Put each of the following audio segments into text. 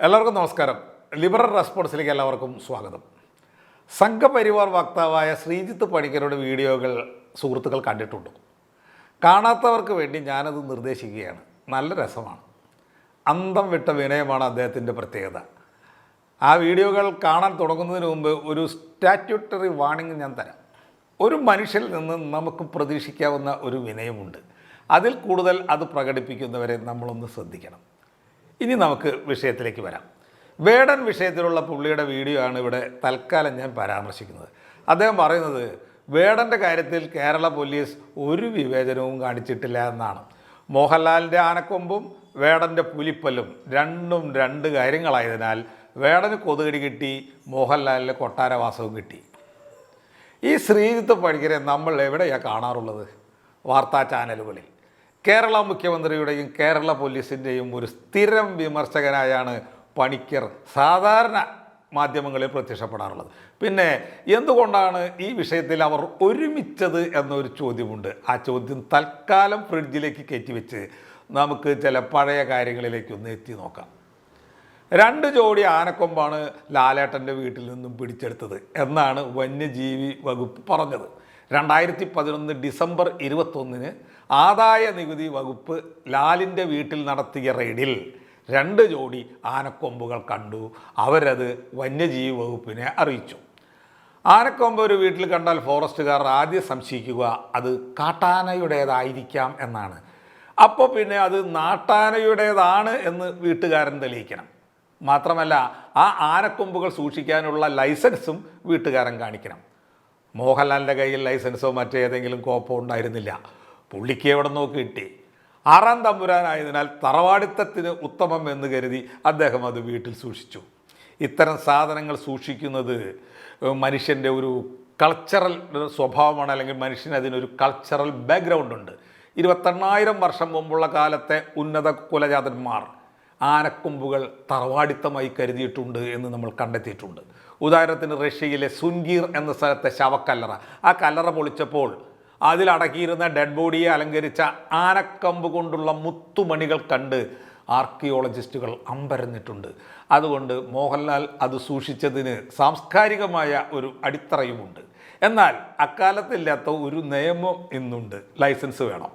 എല്ലാവർക്കും നമസ്കാരം. ലിബറൽ റെസ്പോൺസിലേക്ക് എല്ലാവർക്കും സ്വാഗതം. സംഘപരിവാർ വക്താവായ ശ്രീജിത്ത് പണിക്കരുടെ വീഡിയോകൾ സുഹൃത്തുക്കൾ കണ്ടിട്ടുണ്ടോ. കാണാത്തവർക്ക് വേണ്ടി ഞാനത് നിർദ്ദേശിക്കുകയാണ്. നല്ല രസമാണ്. അന്തം വിട്ട വിനയമാണ് അദ്ദേഹത്തിന്റെ പ്രത്യേകത. ആ വീഡിയോകൾ കാണാൻ തുടങ്ങുന്നതിന് മുമ്പ് ഒരു സ്റ്റാറ്റ്യൂട്ടറി വാണിംഗ് ഞാൻ തരാം. ഒരു മനുഷ്യൽ നിന്ന് നമുക്ക് പ്രതീക്ഷിക്കാവുന്ന ഒരു വിനയമുണ്ട്. അതിൽ കൂടുതൽ അത് പ്രകടിപ്പിക്കുന്നവരെ നമ്മളൊന്ന് ശ്രദ്ധിക്കണം. ഇനി നമുക്ക് വിഷയത്തിലേക്ക് വരാം. വേടൻ വിഷയത്തിലുള്ള പുള്ളിയുടെ വീഡിയോ ആണ് ഇവിടെ തൽക്കാലം ഞാൻ പരാമർശിക്കുന്നത്. അദ്ദേഹം പറയുന്നത് വേടന്റെ കാര്യത്തിൽ കേരള പോലീസ് ഒരു വിവേചനവും കാണിച്ചിട്ടില്ല എന്നാണ്. മോഹൻലാലിന്റെ ആനക്കൊമ്പും വേടന്റെ പുലിപ്പല്ലും രണ്ടും രണ്ട് കാര്യങ്ങളായതിനാൽ വേടന് കൊതുകടി കിട്ടി മോഹൻലാലിന് കൊട്ടാരവാസവും കിട്ടി. ഈ ശ്രീജിത്ത് പഠിക്കരെ നമ്മൾ എവിടെയാണ് കാണാറുള്ളത്? വാർത്താ ചാനലുകളിൽ. കേരള മുഖ്യമന്ത്രിയുടെയും കേരള പോലീസിന്റെയും ഒരു സ്ഥിരം വിമർശകനായാണ് പണിക്കർ. സാധാരണ മാധ്യമങ്ങളിൽ പ്രത്യക്ഷപ്പെടാറുള്ളത്. പിന്നെ എന്തുകൊണ്ടാണ് ഈ വിഷയത്തിൽ അവർ ഒരുമിച്ചത് എന്നൊരു ചോദ്യമുണ്ട്. ആ ചോദ്യം തൽക്കാലം ഫ്രിഡ്ജിലേക്ക് കയറ്റിവെച്ച് നമുക്ക് ചില പഴയ കാര്യങ്ങളിലേക്ക് ഒന്ന് എത്തി നോക്കാം. രണ്ട് ജോഡി ആനക്കൊമ്പാണ് ലാലേട്ടന്റെ വീട്ടിൽ നിന്നും പിടിച്ചെടുത്തത് എന്നാണ് വന്യജീവി വകുപ്പ് പറഞ്ഞത്. രണ്ടായിരത്തി പതിനൊന്ന് ഡിസംബർ ഇരുപത്തൊന്നിന് ആദായ നികുതി വകുപ്പ് ലാലിന്റെ വീട്ടിൽ നടത്തിയ റെയ്ഡിൽ രണ്ട് ജോഡി ആനക്കൊമ്പുകൾ കണ്ടു. അവരത് വന്യജീവി വകുപ്പിനെ അറിയിച്ചു. ആനക്കൊമ്പ് ഒരു വീട്ടിൽ കണ്ടാൽ ഫോറസ്റ്റുകാർ ആദ്യം സംശയിക്കുക അത് കാട്ടാനയുടേതായിരിക്കാം എന്നാണ്. അപ്പോൾ പിന്നെ അത് നാട്ടാനയുടേതാണ് എന്ന് വീട്ടുകാരൻ തെളിയിക്കണം. മാത്രമല്ല ആ ആനക്കൊമ്പുകൾ സൂക്ഷിക്കാനുള്ള ലൈസൻസും വീട്ടുകാരൻ കാണിക്കണം. മോഹൻലാലിന്റെ കയ്യിൽ ലൈസൻസോ മറ്റേതെങ്കിലും കോപ്പോ ഉണ്ടായിരുന്നില്ല. പുള്ളിക്ക് എവിടെ നോക്കി കിട്ടി. ആറാം തമ്പുരാനായതിനാൽ തറവാടിത്തത്തിന് ഉത്തമം എന്ന് കരുതി അദ്ദേഹം അത് വീട്ടിൽ സൂക്ഷിച്ചു. ഇത്തരം സാധനങ്ങൾ സൂക്ഷിക്കുന്നത് മനുഷ്യന്റെ ഒരു കൾച്ചറൽ സ്വഭാവമാണ് അല്ലെങ്കിൽ മനുഷ്യന് അതിനൊരു കൾച്ചറൽ ബാക്ക്ഗ്രൗണ്ട് ഉണ്ട്. ഇരുപത്തെണ്ണായിരം വർഷം മുമ്പുള്ള കാലത്തെ ഉന്നത കുലജാതന്മാർ ആനക്കൊമ്പുകൾ തറവാടിത്തമായി കരുതിയിട്ടുണ്ട് എന്ന് നമ്മൾ കണ്ടെത്തിയിട്ടുണ്ട്. ഉദാഹരണത്തിന് റഷ്യയിലെ സുൻഗീർ എന്ന സ്ഥലത്തെ ശവക്കല്ലറ. ആ കല്ലറ പൊളിച്ചപ്പോൾ അതിലടക്കിയിരുന്ന ഡെഡ് ബോഡിയെ അലങ്കരിച്ച ആനക്കമ്പ് കൊണ്ടുള്ള മുത്തുമണികൾ കണ്ട് ആർക്കിയോളജിസ്റ്റുകൾ അമ്പരന്നിട്ടുണ്ട്. അതുകൊണ്ട് മോഹൻലാൽ അത് സൂക്ഷിച്ചതിന് സാംസ്കാരികമായ ഒരു അടിത്തറയുമുണ്ട്. എന്നാൽ അക്കാലത്തില്ലാത്ത ഒരു നിയമം ഇന്നുണ്ട്. ലൈസൻസ് വേണം.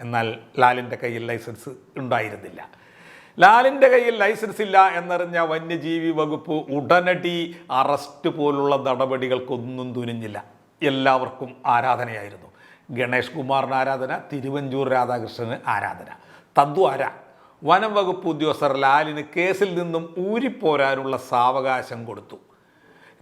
എന്നാൽ ലാലിന്റെ കയ്യിൽ ലൈസൻസ് ഉണ്ടായിരുന്നില്ല. ലാലിന്റെ കയ്യിൽ ലൈസൻസ് ഇല്ല എന്നറിഞ്ഞ വന്യജീവി വകുപ്പ് ഉടനടി അറസ്റ്റ് പോലുള്ള നടപടികൾക്കൊന്നും തുനിഞ്ഞില്ല. എല്ലാവർക്കും ആരാധനയായിരുന്നു. ഗണേഷ് കുമാറിന് ആരാധന തിരുവഞ്ചൂർ രാധാകൃഷ്ണന് ആരാധന. തദ്വാര വനം വകുപ്പ് ഉദ്യോഗസ്ഥർ ലാലിന് കേസിൽ നിന്നും ഊരിപ്പോരാനുള്ള സാവകാശം കൊടുത്തു.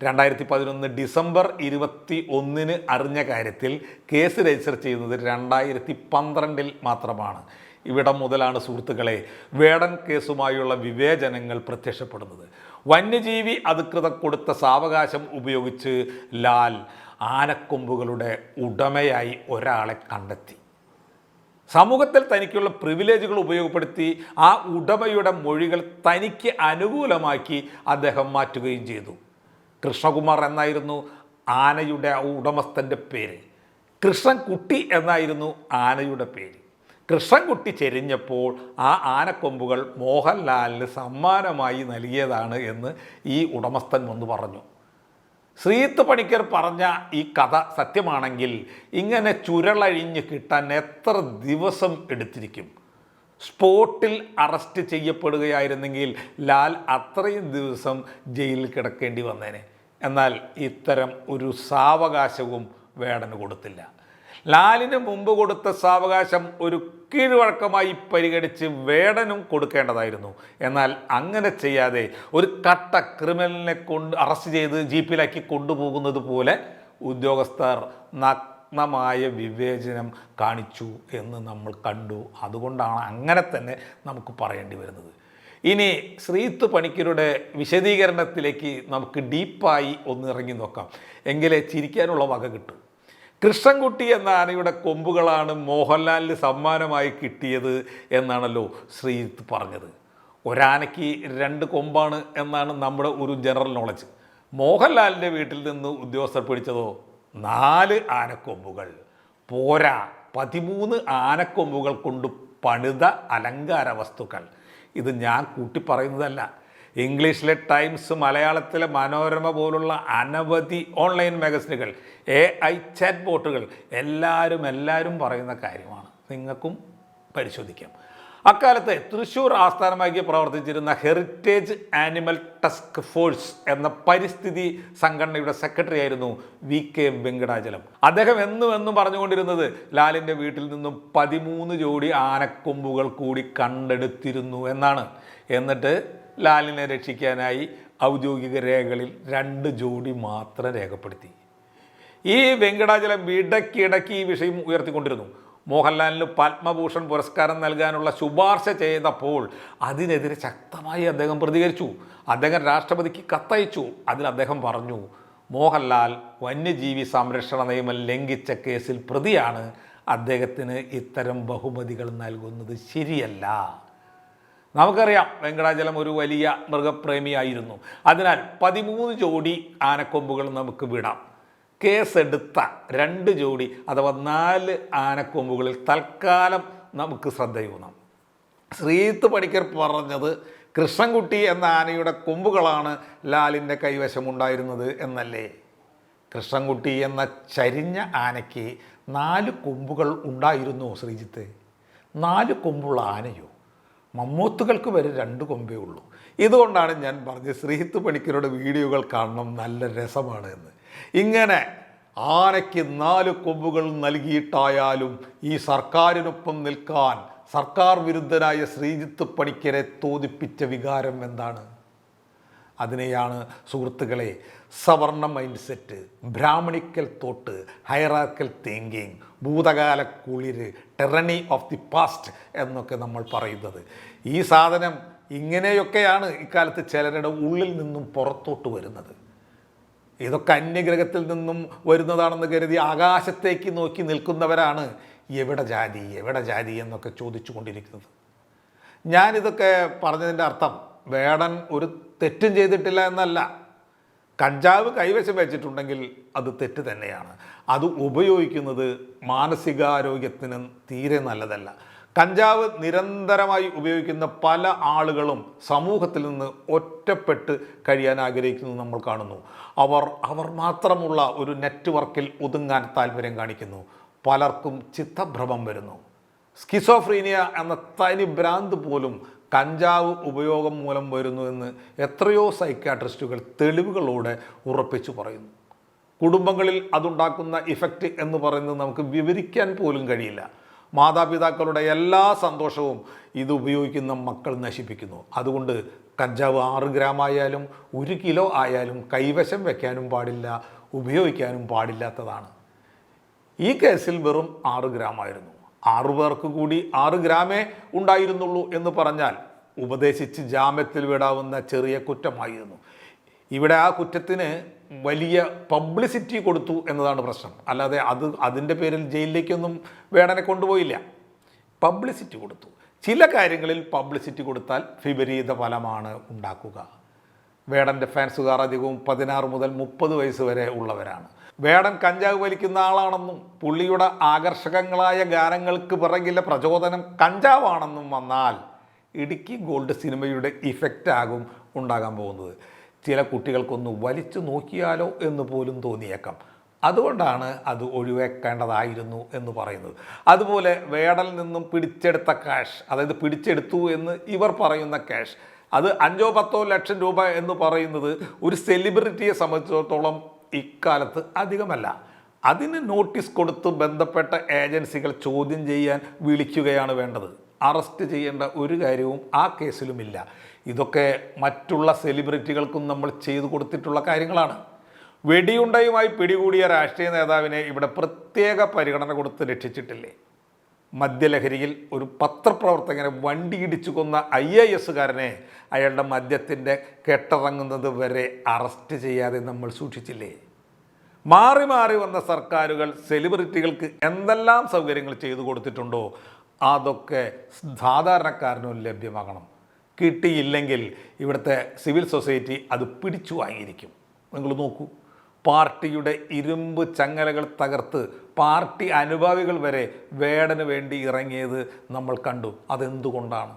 രണ്ടായിരത്തി പതിനൊന്ന് ഡിസംബർ ഇരുപത്തി ഒന്നിന് അറിഞ്ഞ കാര്യത്തിൽ കേസ് രജിസ്റ്റർ ചെയ്യുന്നത് രണ്ടായിരത്തി പന്ത്രണ്ടിൽ മാത്രമാണ്. ഇവിടം മുതലാണ് സുഹൃത്തുക്കളെ. വേടൻ കേസുമായുള്ള വിവേചനങ്ങൾ പ്രത്യക്ഷപ്പെടുന്നത്. വന്യജീവി അധികൃതർ കൊടുത്ത സാവകാശം ഉപയോഗിച്ച് ലാൽ ആനക്കൊമ്പുകളുടെ ഉടമയായി ഒരാളെ കണ്ടെത്തി. സമൂഹത്തിൽ തനിക്കുള്ള പ്രിവിലേജുകൾ ഉപയോഗപ്പെടുത്തി ആ ഉടമയുടെ മൊഴികൾ തനിക്ക് അനുകൂലമാക്കി അദ്ദേഹം മാറ്റുകയും ചെയ്തു. കൃഷ്ണകുമാർ എന്നായിരുന്നു ആനയുടെ ഉടമസ്ഥന്റെ പേര്. കൃഷ്ണൻകുട്ടി എന്നായിരുന്നു ആനയുടെ പേര്. കൃഷ്ണൻകുട്ടി ചെരിഞ്ഞപ്പോൾ ആ ആനക്കൊമ്പുകൾ മോഹൻലാലിന് സമ്മാനമായി നൽകിയതാണ് എന്ന് ഈ ഉടമസ്ഥൻ വന്ന് പറഞ്ഞു. ശ്രീത്ത് പണിക്കർ പറഞ്ഞ ഈ കഥ സത്യമാണെങ്കിൽ ഇങ്ങനെ ചുരളഴിഞ്ഞ് കിട്ടാൻ എത്ര ദിവസം എടുത്തിരിക്കും? സ്പോട്ടിൽ അറസ്റ്റ് ചെയ്യപ്പെടുകയായിരുന്നെങ്കിൽ ലാൽ അത്രയും ദിവസം ജയിലിൽ കിടക്കേണ്ടി വന്നേനെ. എന്നാൽ ഇത്തരം ഒരു സാവകാശവും വേടന് കൊടുത്തില്ല. ലാലിന് മുമ്പ് കൊടുത്ത സാവകാശം ഒരു കീഴ്വഴക്കമായി പരിഗണിച്ച് വേടനും കൊടുക്കേണ്ടതായിരുന്നു. എന്നാൽ അങ്ങനെ ചെയ്യാതെ ഒരു കട്ട ക്രിമിനലിനെ കൊണ്ട് അറസ്റ്റ് ചെയ്ത് ജീപ്പിലാക്കി കൊണ്ടുപോകുന്നത് പോലെ ഉദ്യോഗസ്ഥർ നഗ്നമായ വിവേചനം കാണിച്ചു എന്ന് നമ്മൾ കണ്ടു. അതുകൊണ്ടാണ് അങ്ങനെ തന്നെ നമുക്ക് പറയേണ്ടി വരുന്നത്. ഇനി ശ്രീത്ത് പണിക്കരുടെ വിശദീകരണത്തിലേക്ക് നമുക്ക് ഡീപ്പായി ഒന്ന് ഇറങ്ങി നോക്കാം. എങ്കിലേ ചിരിക്കാനുള്ള വക കിട്ടും. കൃഷ്ണൻകുട്ടി എന്ന ആനയുടെ കൊമ്പുകളാണ് മോഹൻലാലിന് സമ്മാനമായി കിട്ടിയത് എന്നാണല്ലോ ശ്രീജിത്ത് പറഞ്ഞത്. ഒരാനയ്ക്ക് രണ്ട് കൊമ്പാണ് എന്നാണ് നമ്മുടെ ഒരു ജനറൽ നോളജ് മോഹൻലാലിന്റെ വീട്ടിൽ നിന്ന് ഉദ്യോഗസ്ഥർ പിടിച്ചതോ? നാല് ആനക്കൊമ്പുകൾ. പോരാ പതിമൂന്ന് ആനക്കൊമ്പുകൾ കൊണ്ട് പണിത അലങ്കാര വസ്തുക്കൾ. ഇത് ഞാൻ കൂട്ടി പറയുന്നതല്ല ഇംഗ്ലീഷിലെ ടൈംസ് മലയാളത്തിലെ മനോരമ പോലുള്ള അനവധി ഓൺലൈൻ മാഗസിനുകൾ എ ഐ ചാറ്റ് ബോട്ടുകൾ എല്ലാവരും എല്ലാവരും പറയുന്ന കാര്യമാണ്. നിങ്ങൾക്കും പരിശോധിക്കാം. അക്കാലത്ത് തൃശ്ശൂർ ആസ്ഥാനമാക്കി പ്രവർത്തിച്ചിരുന്ന ഹെറിറ്റേജ് ആനിമൽ ടസ്ക് ഫോഴ്സ് എന്ന പരിസ്ഥിതി സംഘടനയുടെ സെക്രട്ടറി ആയിരുന്നു വി കെ വെങ്കടാചലം. അദ്ദേഹം എന്നും എന്നും പറഞ്ഞുകൊണ്ടിരുന്നത് ലാലിന്റെ വീട്ടിൽ നിന്നും പതിമൂന്ന് ജോഡി ആനക്കൊമ്പുകൾ കൂടി കണ്ടെടുത്തിരുന്നു എന്നാണ്. എന്നിട്ട് ലാലിനെ രക്ഷിക്കാനായി ഔദ്യോഗിക രേഖകളിൽ രണ്ട് ജോഡി മാത്രം രേഖപ്പെടുത്തി. ഈ വെങ്കടാചലം ഇടയ്ക്കിടയ്ക്ക് ഈ വിഷയം ഉയർത്തിക്കൊണ്ടിരുന്നു. മോഹൻലാലിന് പത്മഭൂഷൺ പുരസ്കാരം നൽകാനുള്ള ശുപാർശ ചെയ്തപ്പോൾ അതിനെതിരെ ശക്തമായി അദ്ദേഹം പ്രതികരിച്ചു. അദ്ദേഹം രാഷ്ട്രപതിക്ക് കത്തയച്ചു. അതിൽ അദ്ദേഹം പറഞ്ഞു മോഹൻലാൽ വന്യജീവി സംരക്ഷണ നിയമം ലംഘിച്ച കേസിൽ പ്രതിയാണ്. അദ്ദേഹത്തിന് ഇത്തരം ബഹുമതികൾ നൽകുന്നത് ശരിയല്ല. നമുക്കറിയാം വെങ്കടാചലം ഒരു വലിയ മൃഗപ്രേമിയായിരുന്നു. അതിനാൽ പതിമൂന്ന് ജോഡി ആനക്കൊമ്പുകൾ നമുക്ക് വിടാം. കേസെടുത്ത രണ്ട് ജോഡി അഥവാ നാല് ആനക്കൊമ്പുകളിൽ തൽക്കാലം നമുക്ക് ശ്രദ്ധയൂന്നാം. ശ്രീത്ത് പണിക്കർ പറഞ്ഞത് കൃഷ്ണൻകുട്ടി എന്ന ആനയുടെ കൊമ്പുകളാണ് ലാലിന്റെ കൈവശമുണ്ടായിരുന്നത് എന്നല്ലേ? കൃഷ്ണൻകുട്ടി എന്ന ചരിഞ്ഞ ആനയ്ക്ക് നാല് കൊമ്പുകൾ ഉണ്ടായിരുന്നു ശ്രീജിത്ത്. നാല് കൊമ്പുള്ള ആനയോ? മമ്മൂത്തുകൾക്ക് വരെ രണ്ട് കൊമ്പേ ഉള്ളൂ. ഇതുകൊണ്ടാണ് ഞാൻ പറഞ്ഞത് ശ്രീഹിത്ത് പണിക്കരുടെ വീഡിയോകൾ കാണണം നല്ല രസമാണ് എന്ന്. ഇങ്ങനെ ആനയ്ക്ക് നാല് കൊമ്പുകൾ നൽകിയിട്ടായാലും ഈ സർക്കാരിനൊപ്പം നിൽക്കാൻ സർക്കാർ വിരുദ്ധനായ ശ്രീജിത്ത് പണിക്കരെ തോന്നിപ്പിച്ച വികാരം എന്താണ്? അതിനെയാണ് സുഹൃത്തുക്കളെ സവർണ mind set Brahminical thought hierarchical thinking ഭൂതകാല കുളിര് ടെറണി ഓഫ് ദി പാസ്റ്റ് എന്നൊക്കെ നമ്മൾ പറയുന്നത്. ഈ സാധനം ഇങ്ങനെയൊക്കെയാണ് ഇക്കാലത്ത് ചിലരുടെ ഉള്ളിൽ നിന്നും പുറത്തോട്ട് വരുന്നത്. ഇതൊക്കെ അന്യഗ്രഹത്തിൽ നിന്നും വരുന്നതാണെന്ന് കരുതി ആകാശത്തേക്ക് നോക്കി നിൽക്കുന്നവരാണ് എവിടെ ജാതി എവിടെ ജാതി എന്നൊക്കെ ചോദിച്ചു കൊണ്ടിരിക്കുന്നത് ഞാനിതൊക്കെ പറഞ്ഞതിന്റെ അർത്ഥം വേടൻ ഒരു തെറ്റും ചെയ്തിട്ടില്ല എന്നല്ല. കഞ്ചാവ് കൈവശം വെച്ചിട്ടുണ്ടെങ്കിൽ അത് തെറ്റ് തന്നെയാണ്. അത് ഉപയോഗിക്കുന്നത് മാനസികാരോഗ്യത്തിന് തീരെ നല്ലതല്ല. കഞ്ചാവ് നിരന്തരമായി ഉപയോഗിക്കുന്ന പല ആളുകളും സമൂഹത്തിൽ നിന്ന് ഒറ്റപ്പെട്ട് കഴിയാൻ ആഗ്രഹിക്കുന്നത് നമ്മൾ കാണുന്നു. അവർ അവർ മാത്രമുള്ള ഒരു നെറ്റ്വർക്കിൽ ഒതുങ്ങാൻ താല്പര്യം കാണിക്കുന്നു. പലർക്കും ചിത്തഭ്രമം വരുന്നു. സ്കിസോഫ്രീനിയ എന്ന തനി ഭ്രാന്ത് പോലും കഞ്ചാവ് ഉപയോഗം മൂലം വരുന്നു എന്ന് എത്രയോ സൈക്കാട്രിസ്റ്റുകൾ തെളിവുകളോടെ ഉറപ്പിച്ചു പറയുന്നു. കുടുംബങ്ങളിൽ അതുണ്ടാക്കുന്ന ഇഫക്റ്റ് എന്ന് പറയുന്നത് നമുക്ക് വിവരിക്കാൻ പോലും കഴിയില്ല. മാതാപിതാക്കളുടെ എല്ലാ സന്തോഷവും ഇത് ഉപയോഗിക്കുന്ന മക്കൾ നശിപ്പിക്കുന്നു. അതുകൊണ്ട് കഞ്ചാവ് ആറ് ഗ്രാം ആയാലും ഒരു കിലോ ആയാലും കൈവശം വയ്ക്കാനും പാടില്ല ഉപയോഗിക്കാനും പാടില്ലാത്തതാണ്. ഈ കേസിൽ വെറും ആറ് ഗ്രാം ആയിരുന്നു. ആറു പേർക്ക് കൂടി ആറ് ഗ്രാമേ ഉണ്ടായിരുന്നുള്ളൂ എന്ന് പറഞ്ഞാൽ ഉപദേശിച്ച് ജാമ്യത്തിൽ വിടാവുന്ന ചെറിയ കുറ്റമായിരുന്നു. ഇവിടെ ആ കുറ്റത്തിന് വലിയ പബ്ലിസിറ്റി കൊടുത്തു എന്നതാണ് പ്രശ്നം. അല്ലാതെ അത് അതിന്റെ പേരിൽ ജയിലിലേക്കൊന്നും വേടനെ കൊണ്ടുപോയില്ല. പബ്ലിസിറ്റി കൊടുത്തു. ചില കാര്യങ്ങളിൽ പബ്ലിസിറ്റി കൊടുത്താൽ വിപരീത ഫലമാണ് ഉണ്ടാക്കുക. വേടന്റെ ഫാൻസുകാർ അധികവും പതിനാറ് മുതൽ മുപ്പത് വയസ്സ് വരെ ഉള്ളവരാണ്. വേടൻ കഞ്ചാവ് വലിക്കുന്ന ആളാണെന്നും പുള്ളിയുടെ ആകർഷകങ്ങളായ ഗാനങ്ങൾക്ക് പിറകിലെ പ്രചോദനം കഞ്ചാവാണെന്നും വന്നാൽ ഇടുക്കി ഗോൾഡ് സിനിമയുടെ ഇഫക്റ്റ് ആകും ഉണ്ടാകാൻ പോകുന്നത്. ചില കുട്ടികൾക്കൊന്ന് വലിച്ചു നോക്കിയാലോ എന്ന് പോലും തോന്നിയേക്കാം. അതുകൊണ്ടാണ് അത് ഒഴിവാക്കേണ്ടതായിരുന്നു എന്ന് പറയുന്നത്. അതുപോലെ വേടൽ നിന്നും പിടിച്ചെടുത്ത ക്യാഷ് അതായത് പിടിച്ചെടുത്തു എന്ന് ഇവർ പറയുന്ന ക്യാഷ് അത് അഞ്ചോ പത്തോ ലക്ഷം രൂപ എന്ന് പറയുന്നത് ഒരു സെലിബ്രിറ്റിയെ സംബന്ധിച്ചിടത്തോളം ഇക്കാലത്ത് അധികമല്ല. അതിന് നോട്ടീസ് കൊടുത്ത് ബന്ധപ്പെട്ട ഏജൻസികൾ ചോദ്യം ചെയ്യാൻ വിളിക്കുകയാണ് വേണ്ടത്. അറസ്റ്റ് ചെയ്യേണ്ട ഒരു കാര്യവും ആ കേസിലുമില്ല. ഇതൊക്കെ മറ്റുള്ള സെലിബ്രിറ്റികൾക്കും നമ്മൾ ചെയ്തു കൊടുത്തിട്ടുള്ള കാര്യങ്ങളാണ്. വെടിയുണ്ടയുമായി പിടികൂടിയ രാഷ്ട്രീയ നേതാവിനെ ഇവിടെ പ്രത്യേക പരിഗണന കൊടുത്ത് രക്ഷിച്ചിട്ടില്ലേ? മദ്യലഹരിയിൽ ഒരു പത്രപ്രവർത്തകനെ വണ്ടി ഇടിച്ചു കൊന്ന ഐ എ എസ്സുകാരനെ അയാളുടെ മദ്യത്തിന്റെ കെട്ടിറങ്ങുന്നത് വരെ അറസ്റ്റ് ചെയ്യാതെ നമ്മൾ സൂക്ഷിച്ചില്ലേ? മാറി മാറി വന്ന സർക്കാരുകൾ സെലിബ്രിറ്റികൾക്ക് എന്തെല്ലാം സൗകര്യങ്ങൾ ചെയ്തു കൊടുത്തിട്ടുണ്ടോ? അതൊക്കെ സാധാരണക്കാരനും ലഭ്യമാകണം. കിട്ടിയില്ലെങ്കിൽ ഇവിടുത്തെ സിവിൽ സൊസൈറ്റി അത് പിടിച്ചു വാങ്ങിയിരിക്കും. നിങ്ങൾ നോക്കൂ. പാർട്ടിയുടെ ഇരുമ്പ് ചങ്ങലകൾ തകർത്ത് പാർട്ടി അനുഭാവികൾ വരെ വേടന് വേണ്ടി ഇറങ്ങിയത് നമ്മൾ കണ്ടു. അതെന്തുകൊണ്ടാണ്?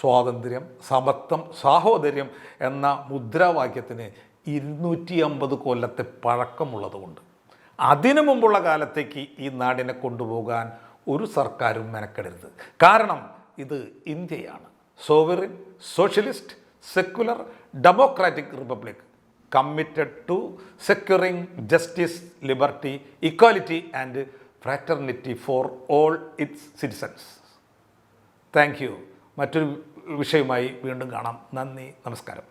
സ്വാതന്ത്ര്യം സമത്വം സാഹോദര്യം എന്ന മുദ്രാവാക്യത്തിന് ഇരുന്നൂറ്റി അമ്പത് കൊല്ലത്തെ പഴക്കമുള്ളതുകൊണ്ട്. അതിനു മുമ്പുള്ള കാലത്തേക്ക് ഈ നാടിനെ കൊണ്ടുപോകാൻ ഒരു സർക്കാരും മെനക്കെടരുത്. കാരണം ഇത് ഇന്ത്യയാണ്. Sovereign socialist secular democratic republic. Committed to securing justice liberty equality and fraternity for all its citizens thank you മറ്റൊരു വിഷയവുമായി വീണ്ടും കാണാം. നന്ദി നമസ്കാരം.